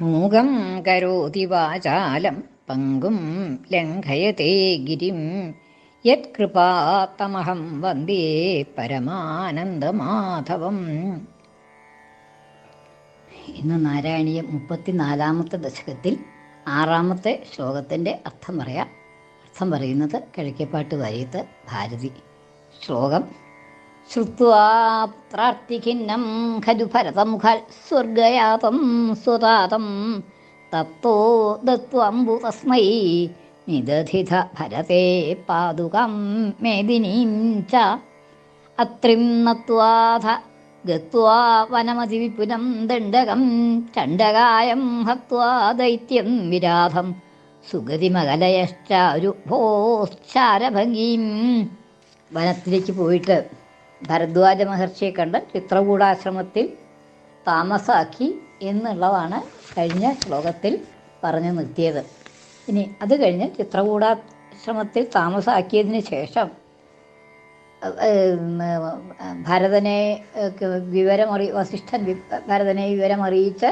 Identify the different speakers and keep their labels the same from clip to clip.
Speaker 1: മൂകം കരോതി വാചാലം പങ്കും ലംഘയത്തെ ഗിരിം. യത്കൃപാത്തമഹം വന്ദേ പരമാനന്ദമാധവം. ഇന്ന് നാരായണീയ മുപ്പത്തിനാലാമത്തെ ദശകത്തിൽ ആറാമത്തെ ശ്ലോകത്തിന്റെ അർത്ഥം പറയാം. അർത്ഥം പറയുന്നത് കിഴക്കേപ്പാട്ട് വരയത്ത് ഭാരതി. ശ്ലോകം ശ്രുത്വാ പ്രാർത്ഥിഖിന്നം ഖലു ഭരതമുഖാൽ സ്വർഗയാതം സ്വതാതം. തത്തോ ദത്വംബു തസ്മൈ. നിദധിത ഭരതേ പാതുകം മേദിനീം ച. അത്രിം നത്വാധ ഗത്വാ വനമതിവിപുനം ദണ്ഡകം ചണ്ഡകായം ഹത്വാ ദൈത്യം വിരാധം. സുഗതിമകലയശ്ചാരു ഭോശ്ചാരഭംഗീം വനത്തിലേക്ക് പോയിട്ട് ഭരദ്വാജ മഹർഷിയെ കണ്ട് ചിത്രകൂടാശ്രമത്തിൽ താമസാക്കി എന്നുള്ളതാണ് കഴിഞ്ഞ ശ്ലോകത്തിൽ പറഞ്ഞു നിർത്തിയത്. ഇനി അത് കഴിഞ്ഞ് ചിത്രകൂടാശ്രമത്തിൽ താമസാക്കിയതിന് ശേഷം ഭരതനെ വിവരമറി വസിഷ്ഠൻ ഭരതനെ വിവരമറിയിച്ച്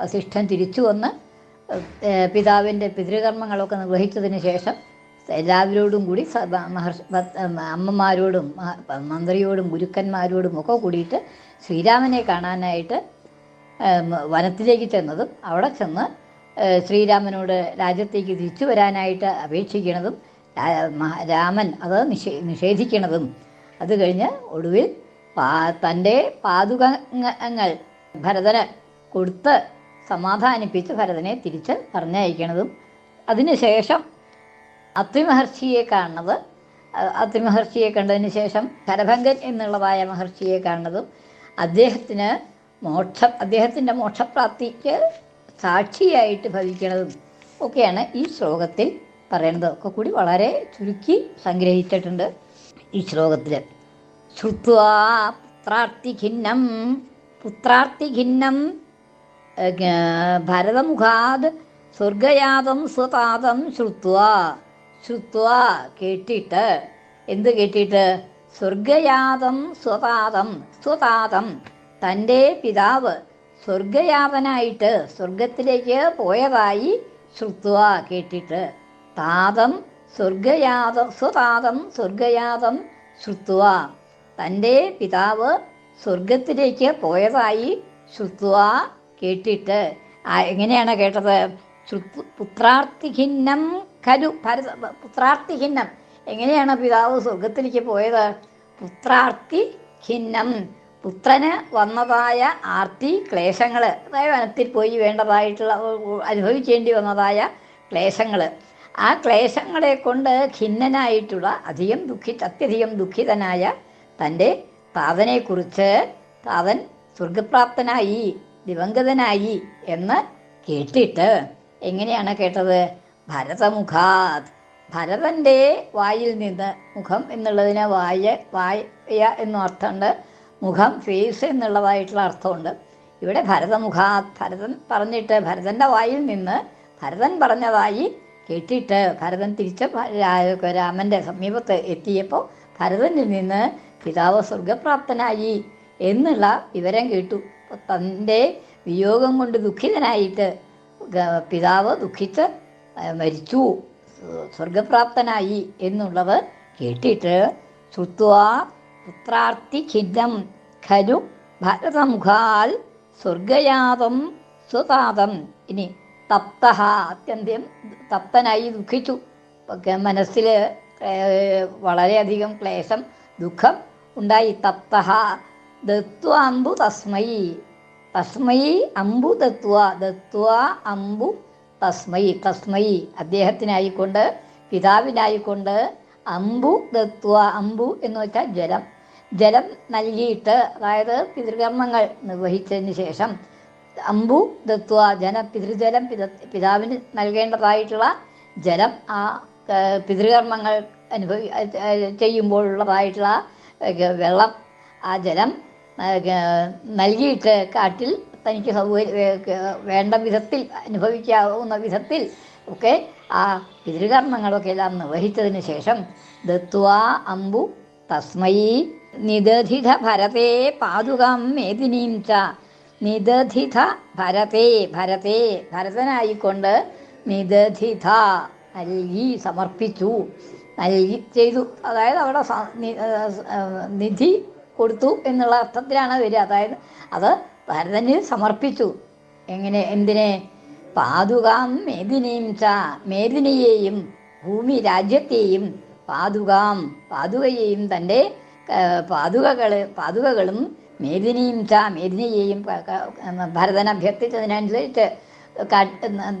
Speaker 1: വസിഷ്ഠൻ തിരിച്ചു വന്ന് പിതാവിന്റെ പിതൃകർമ്മങ്ങളൊക്കെ നിർവഹിച്ചതിന് ശേഷം എല്ലാവരോടും കൂടി അമ്മമാരോടും മന്ത്രിയോടും ഗുരുക്കന്മാരോടും ഒക്കെ കൂടിയിട്ട് ശ്രീരാമനെ കാണാനായിട്ട് വനത്തിലേക്ക് ചെന്നതും അവിടെ ചെന്ന് ശ്രീരാമനോട് രാജ്യത്തേക്ക് തിരിച്ചു വരാനായിട്ട് അപേക്ഷിക്കണതും രാമൻ അത് നിഷേ നിഷേധിക്കണതും അത് കഴിഞ്ഞ് ഒടുവിൽ പാ തന്റെ പാതുകങ്ങൾ ഭരതന് കൊടുത്ത് സമാധാനിപ്പിച്ച് ഭരതനെ തിരിച്ച് പറഞ്ഞയക്കണതും. അതിനുശേഷം അത്രി മഹർഷിയെ കാണുന്നത്. അത്രി മഹർഷിയെ കണ്ടതിന് ശേഷം കരഭംഗൻ എന്നുള്ളതായ മഹർഷിയെ കാണുന്നതും അദ്ദേഹത്തിന് മോക്ഷ അദ്ദേഹത്തിന്റെ മോക്ഷപ്രാപ്തിക്ക് സാക്ഷിയായിട്ട് ഭവിക്കുന്നതും ഒക്കെയാണ് ഈ ശ്ലോകത്തിൽ പറയുന്നത്. ഒക്കെ കൂടി വളരെ ചുരുക്കി സംഗ്രഹിച്ചിട്ടുണ്ട് ഈ ശ്ലോകത്തിൽ ശ്രുത്വാ പുത്രാർത്ഥിഖിന്നം പുത്രാർത്ഥിഖിന്നം ഭരതമുഖാത് സ്വർഗയാതം സ്വതാതം ശ്രുത്വാ. ശ്രുത്വാ കേട്ടിട്ട്. എന്ത് കേട്ടിട്ട്? സ്വർഗയാതം സ്വതാതം സ്വതാതം. തന്റെ പിതാവ് സ്വർഗയാതനായിട്ട് സ്വർഗത്തിലേക്ക് പോയതായി ശ്രുത്വ കേട്ടിട്ട്. താതം സ്വർഗയാതം സ്വതാതം സ്വർഗയാതം ശ്രുത്വ തന്റെ പിതാവ് സ്വർഗത്തിലേക്ക് പോയതായി ശ്രുത്വ കേട്ടിട്ട്. എങ്ങനെയാണ് കേട്ടത്? പുത്രാർത്ഥിഖിന്നം കരു ഭരത പുത്രാർത്ഥിഖിന്നം എങ്ങനെയാണ് പിതാവ് സ്വർഗത്തിലേക്ക് പോയത്? പുത്രാർത്ഥി ഖിന്നം. പുത്രന് വന്നതായ ആർത്തി ക്ലേശങ്ങൾ അതായത് വനത്തിൽ പോയി വേണ്ടതായിട്ടുള്ള അനുഭവിക്കേണ്ടി വന്നതായ ക്ലേശങ്ങൾ ആ ക്ലേശങ്ങളെ കൊണ്ട് ഖിന്നനായിട്ടുള്ള അധികം ദുഃഖി അത്യധികം ദുഃഖിതനായ തന്റെ താതനെക്കുറിച്ച് താതൻ സ്വർഗപ്രാപ്തനായി ദിവംഗതനായി എന്ന് കേട്ടിട്ട് എങ്ങനെയാണ് കേട്ടത്? ഭരതമുഖാത്. ഭരതന്റെ വായിൽ നിന്ന് മുഖം എന്നുള്ളതിന് വായ വായ എന്നും അർത്ഥമുണ്ട്. മുഖം ഫേസ് എന്നുള്ളതായിട്ടുള്ള അർത്ഥമുണ്ട്. ഇവിടെ ഭരതമുഖാത് ഭരതൻ പറഞ്ഞിട്ട് ഭരതന്റെ വായിൽ നിന്ന് ഭരതൻ പറഞ്ഞതായി കേട്ടിട്ട് ഭരതൻ തിരിച്ച് രാമന്റെ സമീപത്ത് എത്തിയപ്പോൾ ഭരതനിൽ നിന്ന് പിതാവ് സ്വർഗപ്രാപ്തനായി എന്നുള്ള വിവരം കേട്ടു. തന്റെ വിയോഗം കൊണ്ട് ദുഃഖിതനായിട്ട് പിതാവ് ദുഃഖിച്ച് മരിച്ചു. സ്വർഗപ്രാപ്തനായി എന്നുള്ളത് കേട്ടിട്ട് ശ്രുത്വാ പുത്രാർത്ഥി ഖിന്നം ഖലു ഭരതമുഖാൽ സ്വർഗയാതം സ്വതാതം. ഇനി തപ്തഹ അത്യന്തം തപ്തനായി ദുഃഖിച്ചു. മനസ്സിൽ വളരെയധികം ക്ലേശം ദുഃഖം ഉണ്ടായി. തപ്തഹ ദത്വാമ്പു തസ്മൈ. തസ്മൈ അമ്പു തത്വ ദത്വ അമ്പു തസ്മൈ തസ്മൈ. അദ്ദേഹത്തിനായിക്കൊണ്ട് പിതാവിനായിക്കൊണ്ട് അമ്പു ദത്വ അമ്പു എന്ന് വെച്ചാൽ ജലം. ജലം നൽകിയിട്ട് അതായത് പിതൃകർമ്മങ്ങൾ നിർവഹിച്ചതിന് ശേഷം അമ്പു ദത്വ ജന പിതൃജലം പിത പിതാവിന് നൽകേണ്ടതായിട്ടുള്ള ജലം ആ പിതൃകർമ്മങ്ങൾ അനുഭവി ചെയ്യുമ്പോഴുള്ളതായിട്ടുള്ള വെള്ളം ആ ജലം നൽകിയിട്ട് കാട്ടിൽ തനിക്ക് സൗകര്യ വേണ്ട വിധത്തിൽ അനുഭവിക്കാവുന്ന വിധത്തിൽ ഒക്കെ ആ പിതൃകർമ്മങ്ങളൊക്കെ എല്ലാം നിർവഹിച്ചതിന് ശേഷം ദത്വാ അമ്പു തസ്മൈ നിദധിത ഭരതേ പാതുകം മേദിനീം ച. നിദധിത ഭരതേ ഭരതേ ഭരതനായിക്കൊണ്ട് നിദധിത നൽകി സമർപ്പിച്ചു. നൽകി ചെയ്തു. അതായത് അവിടെ നിധി കൊടുത്തു എന്നുള്ള അർത്ഥത്തിലാണ് വരിക. അതായത് അത് ഭരതന് സമർപ്പിച്ചു. എങ്ങനെ? എന്തിനെ? പാതുകാം മേദിനിയും ച മേദിനിയെയും ഭൂമി രാജ്യത്തെയും പാതുകാം പാതുകയെയും തന്റെ പാതുകകൾ പാതുകകളും മേദിനിയും ച മേദിനിയെയും ഭരതൻ അഭ്യർത്ഥിച്ചതിനനുസരിച്ച്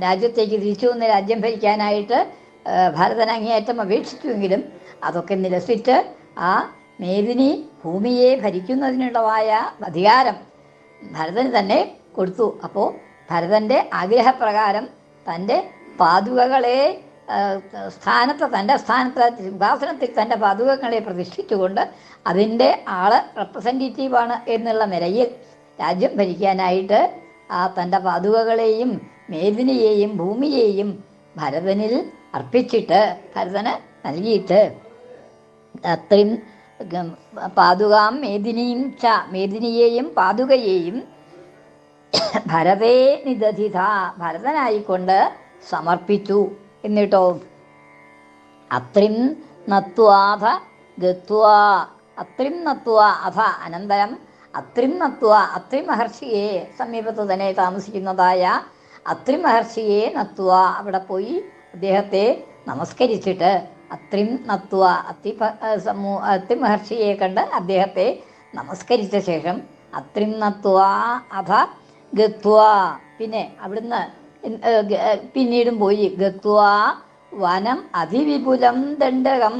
Speaker 1: രാജ്യത്തേക്ക് തിരിച്ചു വന്ന് രാജ്യം ഭരിക്കാനായിട്ട് ഭരതൻ അങ്ങേയറ്റം അപേക്ഷിച്ചുവെങ്കിലും അതൊക്കെ നിരസിച്ച് ആ മേദിനി ഭൂമിയെ ഭരിക്കുന്നതിനുള്ളതായ അധികാരം ഭരതന് തന്നെ കൊടുത്തു. അപ്പോൾ ഭരതന്റെ ആഗ്രഹപ്രകാരം തന്റെ പാതുകകളെ സ്ഥാനത്ത് തന്റെ സ്ഥാനത്ത് സിംഹാസനത്തിൽ തന്റെ പാതുകങ്ങളെ പ്രതിഷ്ഠിച്ചുകൊണ്ട് അതിന്റെ ആൾ റെപ്രസെന്റേറ്റീവാണ് എന്നുള്ള നിലയിൽ രാജ്യം ഭരിക്കാനായിട്ട് ആ തന്റെ പാതുകകളെയും മേദിനിയെയും ഭൂമിയെയും ഭരതനിൽ അർപ്പിച്ചിട്ട് ഭരതന് നൽകിയിട്ട് അത്രയും പാതുകാം മേദിനിയും ച മേദിനിയെയും പാതുകയെയും ഭരതേ നിദധിത ഭരതനായിക്കൊണ്ട് സമർപ്പിച്ചു എന്നിട്ടോ. അത്രിം നത്വാധ ഗത്വാ അത്രിം നത്വ അധ അനന്തരം അത്രിം നത്വ അത്രി മഹർഷിയെ സമീപത്ത് തന്നെ താമസിക്കുന്നതായ അത്രി മഹർഷിയെ നത്വ അവിടെ പോയി അദ്ദേഹത്തെ നമസ്കരിച്ചിട്ട് അത്രിം നത്വ അത്തി സമൂ അത്തി മഹർഷിയെ കണ്ട് അദ്ദേഹത്തെ നമസ്കരിച്ച ശേഷം അത്രിം നത്വ അഥ ഗത്വ. പിന്നെ അവിടുന്ന് പിന്നീടും പോയി ഗത്വ വനം അതിവിപുലം ദണ്ഡകം.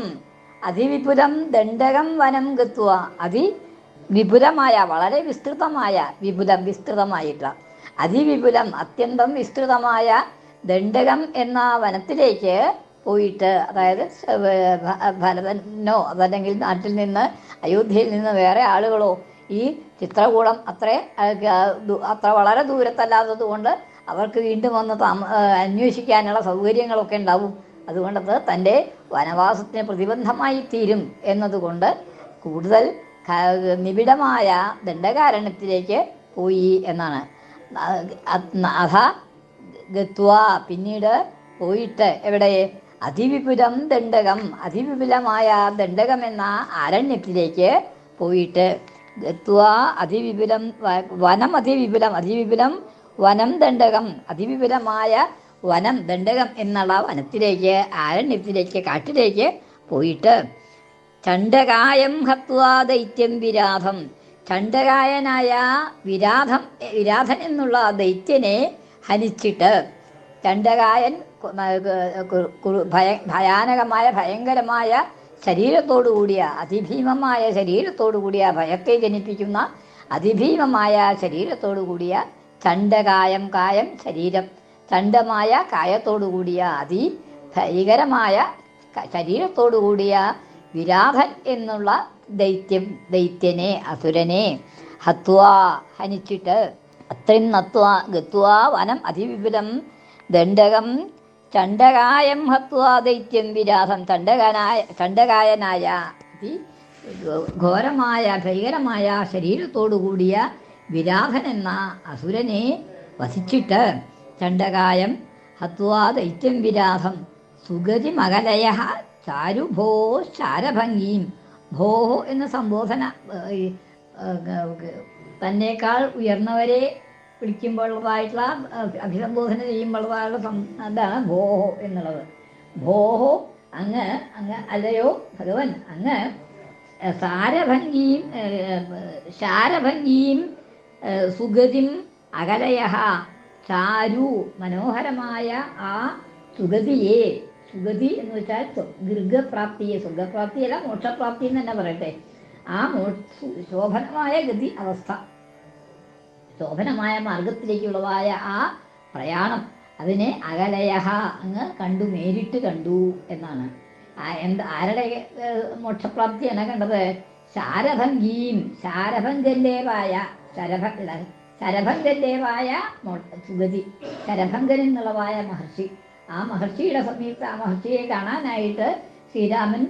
Speaker 1: അതിവിപുലം ദണ്ഡകം വനം ഗത്വ. അതി വിപുലമായ വളരെ വിസ്തൃതമായ വിപുലം വിസ്തൃതമായിട്ടുള്ള അതിവിപുലം അത്യന്തം വിസ്തൃതമായ ദണ്ഡകം എന്ന വനത്തിലേക്ക് പോയിട്ട് അതായത് ഭരതനോ അതല്ലെങ്കിൽ നാട്ടിൽ നിന്ന് അയോധ്യയിൽ നിന്ന് വേറെ ആളുകളോ ഈ ചിത്രകൂടം അത്ര അത്ര വളരെ ദൂരത്തല്ലാത്തത് കൊണ്ട് അവർക്ക് വീണ്ടും വന്ന് താമ അന്വേഷിക്കാനുള്ള സൗകര്യങ്ങളൊക്കെ ഉണ്ടാവും. അതുകൊണ്ടത് തന്റെ വനവാസത്തിന് പ്രതിബന്ധമായി തീരും എന്നതുകൊണ്ട് കൂടുതൽ നിബിഡമായ ദണ്ഡകാരണ്യത്തിലേക്ക് പോയി എന്നാണ്. അഥ ഗത്വ പിന്നീട് പോയിട്ട് എവിടെ അതിവിപുലം ദണ്ഡകം അതിവിപുലമായ ദണ്ഡകം എന്ന അരണ്യത്തിലേക്ക് പോയിട്ട് അതിവിപുലം വനം അതിവിപുലം അതിവിപുലം വനം ദണ്ഡകം അതിവിപുലമായ വനം ദണ്ഡകം എന്നുള്ള വനത്തിലേക്ക് അരണ്യത്തിലേക്ക് കാട്ടിലേക്ക് പോയിട്ട് ചണ്ഡകായം ഹത്വാ ദൈത്യം വിരാധം. ചണ്ഡകായനായ വിരാധം വിരാധൻ എന്നുള്ള ദൈത്യനെ ഹനിച്ചിട്ട് ചണ്ഡകായൻ ഭയാനകമായ ഭയങ്കരമായ ശരീരത്തോടു കൂടിയ അതിഭീമമായ ശരീരത്തോടു കൂടിയ ഭയത്തെ ജനിപ്പിക്കുന്ന അതിഭീമമായ ശരീരത്തോടു കൂടിയ ചണ്ടകായം കായം ശരീരം ചണ്ടമായ കായത്തോടു കൂടിയ അതി ഭീകരമായ ശരീരത്തോടു കൂടിയ വിരാധൻ എന്നുള്ള ദൈത്യം ദൈത്യനെ അസുരനെ ഹത്വാ ഹനിച്ചിട്ട് അത്രയും നത്വാ ഗത്വാ വനം അതിവിപുലം ദണ്ഡകം ചണ്ഡകായം ഹത്വാ ദൈത്യം വിരാധം ചണ്ഡകനായ ചണ്ഡകായനായ അതി ഘോരമായ ഭീകരമായ ശരീരത്തോടു കൂടിയ വിരാധൻ എന്ന അസുരനെ വസിച്ചിട്ട് ചണ്ഡകായം ഹത്വാ ദൈത്യം വിരാധം സുഗതി മകലയ ചാരുഭോ ശാരഭംഗിയും ഭോ എന്ന സംബോധന തന്നേക്കാൾ ഉയർന്നവരെ വിളിക്കുമ്പോഴുള്ളതായിട്ടുള്ള അഭിസംബോധന ചെയ്യുമ്പോഴുള്ളതായുള്ള സം അതാണ് ഭോഹോ എന്നുള്ളത്. ഭോഹോ അങ്ങ് അങ്ങ് അലയോ ഭഗവൻ അങ്ങ് സാരഭംഗിയും ശാരഭംഗിയും സുഗതിം അകലയ ചാരു മനോഹരമായ ആ സുഗതിയെ സുഗതി എന്ന് വെച്ചാൽ ഗൃഹപ്രാപ്തിയെ സ്വർഗപ്രാപ്തിയല്ല മോക്ഷപ്രാപ്തി എന്ന് തന്നെ പറയട്ടെ. ആ മോ ശോഭനമായ ഗതി അവസ്ഥ. ശോഭനമായ മാർഗത്തിലേക്കുള്ളതായ ആ പ്രയാണം അതിനെ അകലയഹ അങ്ങ് കണ്ടു നേരിട്ട് കണ്ടു എന്നാണ്. എന്ത് ആരുടെ മോക്ഷപ്രാപ്തി മോക്ഷപ്രാപ്തിയാണ് കണ്ടത്? ശാരഭംഗീം ശാരഭംഗന്റേതായ ശരഭ ശരഭംഗല്ലേവായ സുഗതി ശരഭംഗൻ എന്നുള്ളതായ മഹർഷി. ആ മഹർഷിയുടെ സമീപത്ത് ആ മഹർഷിയെ കാണാനായിട്ട് ശ്രീരാമൻ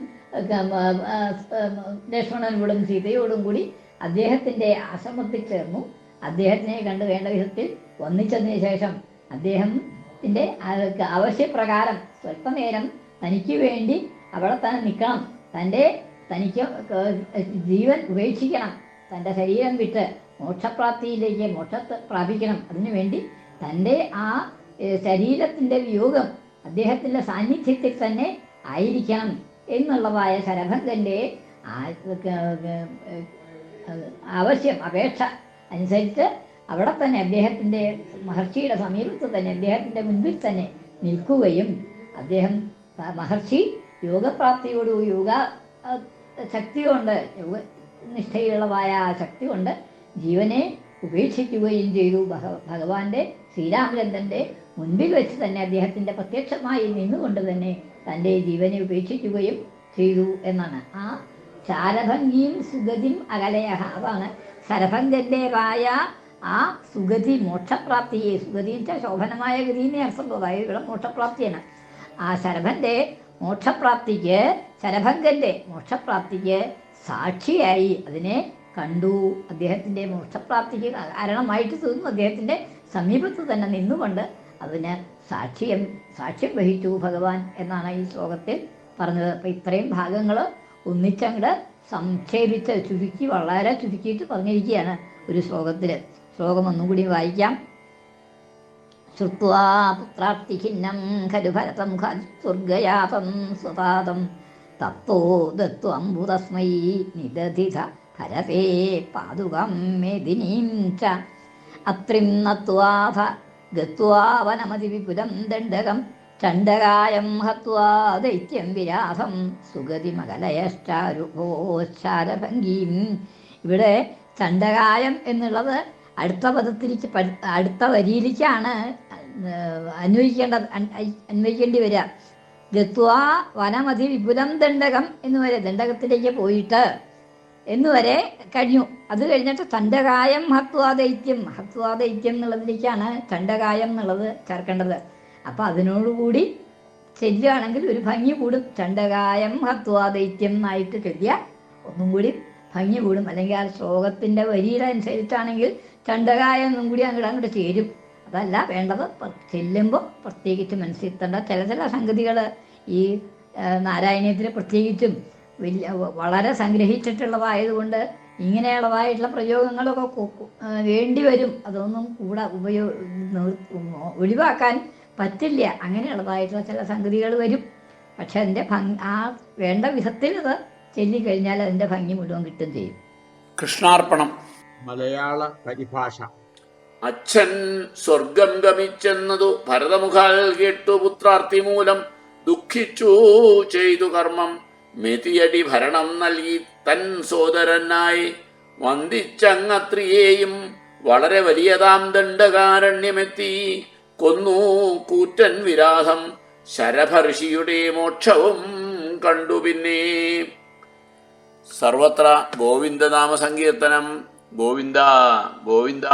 Speaker 1: ലക്ഷ്മണനോടും സീതയോടും കൂടി അദ്ദേഹത്തിന്റെ ആശ്രമത്തിൽ ചേർന്നു. അദ്ദേഹത്തിനെ കണ്ടു വേണ്ട വിധത്തിൽ ഒന്നിച്ചതിന് ശേഷം അദ്ദേഹത്തിന്റെ ആവശ്യപ്രകാരം സ്വല്പനേരം തനിക്ക് വേണ്ടി അവിടെ തന്നെ നിൽക്കണം തന്റെ തനിക്ക് ജീവൻ ഉപേക്ഷിക്കണം തന്റെ ശരീരം വിട്ട് മോക്ഷപ്രാപ്തിയിലേക്ക് മോക്ഷത്തെ പ്രാപിക്കണം അതിനുവേണ്ടി തന്റെ ആ ശരീരത്തിന്റെ വിയോഗം അദ്ദേഹത്തിന്റെ സാന്നിധ്യത്തിൽ തന്നെ ആയിരിക്കണം എന്നുള്ളതായ ശരഭങ്കന്റെ ആവശ്യം അപേക്ഷ അനുസരിച്ച് അവിടെ തന്നെ അദ്ദേഹത്തിന്റെ മഹർഷിയുടെ സമീപത്ത് തന്നെ അദ്ദേഹത്തിന്റെ മുൻപിൽ തന്നെ നിൽക്കുകയും അദ്ദേഹം മഹർഷി യോഗപ്രാപ്തിയോട് യോഗ ശക്തി കൊണ്ട് യോഗ നിഷ്ഠയുള്ളവായ ആ ശക്തി കൊണ്ട് ജീവനെ ഉപേക്ഷിക്കുകയും ചെയ്തു. ഭഗ ഭഗവാന്റെ ശ്രീരാമചന്ദ്രന്റെ മുൻപിൽ വെച്ച് തന്നെ അദ്ദേഹത്തിന്റെ പ്രത്യക്ഷമായി നിന്നുകൊണ്ട് തന്നെ തന്റെ ജീവനെ ഉപേക്ഷിക്കുകയും ചെയ്തു എന്നാണ്. ആ ചാരഭംഗിയും സുഗതിയും അകലയഹ അതാണ് ശരഭംഗന്റെതായ ആ സുഗതി മോക്ഷപ്രാപ്തിയെ സുഗതി എന്ന് വെച്ചാൽ ശോഭനമായ ഗതിനെ അർത്ഥമുള്ളൂ അതായത് ഇവിടെ മോക്ഷപ്രാപ്തിയാണ്. ആ ശരഭന്റെ മോക്ഷപ്രാപ്തിക്ക് ശരഭങ്കന്റെ മോക്ഷപ്രാപ്തിക്ക് സാക്ഷിയായി അതിനെ കണ്ടു. അദ്ദേഹത്തിന്റെ മോക്ഷപ്രാപ്തിക്ക് കാരണമായിട്ട് തീർന്നു അദ്ദേഹത്തിന്റെ സമീപത്ത് തന്നെ നിന്നുകൊണ്ട് അതിന് സാക്ഷ്യം സാക്ഷ്യം വഹിച്ചു ഭഗവാൻ എന്നാണ് ഈ ശ്ലോകത്തിൽ പറഞ്ഞത്. അപ്പം ഇത്രയും ഭാഗങ്ങൾ ഒന്നിച്ചങ്ങട് സംക്ഷേപിച്ച് ചുരുക്കി വളരെ ചുരുക്കിയിട്ട് പറഞ്ഞിരിക്കുകയാണ് ഒരു ശ്ലോകത്തിൽ ശ്ലോകം ഒന്നും കൂടി വായിക്കാം. ശ്രുത്വാ പുത്രാർത്തിഖിന്നം ഖലു ഭരതം സ്വർഗയാതം സ്വതാതം തത്തോ ദത്വംബുതസ്മൈ നിദധിത ഭരതേ പാതുകം മേദിനീം ച. അത്രിം നത്വാഥ ഗത്വാ വനമതി വിപുലം ദണ്ഡകം ചണ്ഡകായം ഹത്വാ ദൈത്യം വിരാധം സുഗതിമകലയശ്ചാരുഭോശ്ചാരഭംഗീം. ഇവിടെ ചണ്ഡകായം എന്നുള്ളത് അടുത്ത പദത്തിലേക്ക് അടുത്ത വരിയിലേക്കാണ് അന്വയിക്കേണ്ടത് അന്വയിക്കേണ്ടി വരിക. ഗത്വാ വനമതി വിപുലം ദണ്ഡകം എന്ന് വരെ ദണ്ഡകത്തിലേക്ക് പോയിട്ട് എന്ന് വരെ കഴിഞ്ഞു. അത് കഴിഞ്ഞിട്ട് ചണ്ഡകായം ഹത്വാ ദൈത്യം ഹത്വാ ദൈത്യം എന്നുള്ളതിലേക്കാണ് ചണ്ഡകായം എന്നുള്ളത് ചേർക്കേണ്ടത്. അപ്പം അതിനോടുകൂടി ചെല്ലുകയാണെങ്കിൽ ഒരു ഭംഗി കൂടും. ചണ്ടകായം ഹത്വാ ദൈത്യം എന്നായിട്ട് ചെല്ലിയ ഒന്നും കൂടി ഭംഗി കൂടും. അല്ലെങ്കിൽ ആ ശ്ലോകത്തിന്റെ വരിയുടെ അനുസരിച്ചാണെങ്കിൽ ചണ്ഡകായം ഒന്നും കൂടി അങ്ങോട്ട് അങ്ങോട്ട് ചേരും. അതല്ല വേണ്ടത് ചെല്ലുമ്പോൾ പ്രത്യേകിച്ച് മനസ്സിലെത്തേണ്ട ചില ചില സംഗതികൾ ഈ നാരായണീയത്തിൽ പ്രത്യേകിച്ചും വലിയ വളരെ സംഗ്രഹിച്ചിട്ടുള്ളതായതുകൊണ്ട് ഇങ്ങനെയുള്ളതായിട്ടുള്ള പ്രയോഗങ്ങളൊക്കെ വേണ്ടി വരും. അതൊന്നും കൂടെ ഉപയോഗ ഒഴിവാക്കാൻ പറ്റില്ല. അങ്ങനെയുള്ളതായിട്ടുള്ള ചില സംഗതികൾ വരും. പക്ഷെ അതിന്റെ ഭംഗി ആ വേണ്ട വിധത്തിൽ അത് ചൊല്ലിക്കഴിഞ്ഞാൽ അതിന്റെ ഭംഗി മുഴുവൻ കിട്ടും ചെയ്യും.
Speaker 2: കൃഷ്ണാർപ്പണം.
Speaker 3: മലയാള പരിഭാഷ.
Speaker 2: അച്ഛൻ സ്വർഗം ഗമിച്ചെന്നതു ഭരതമുഖാൽ കേട്ടു പുത്രാർത്ഥി മൂലം. ദുഃഖിച്ചു ചെയ്തു കർമ്മം. മെതിയടി ഭരണം നൽകി തൻ സോദരനായി. വന്ദിച്ചങ്ങത്രിയേയും വളരെ വലിയതാം ദണ്ഡകാരണ്യമെത്തി. കൊന്നു കൂറ്റൻ വിരാധം ശരഭർഷിയുടെ മോക്ഷവും കണ്ടു പിന്നെ. സർവത്ര ഗോവിന്ദനാമ സങ്കീർത്തനം ഗോവിന്ദ ഗോവിന്ദ.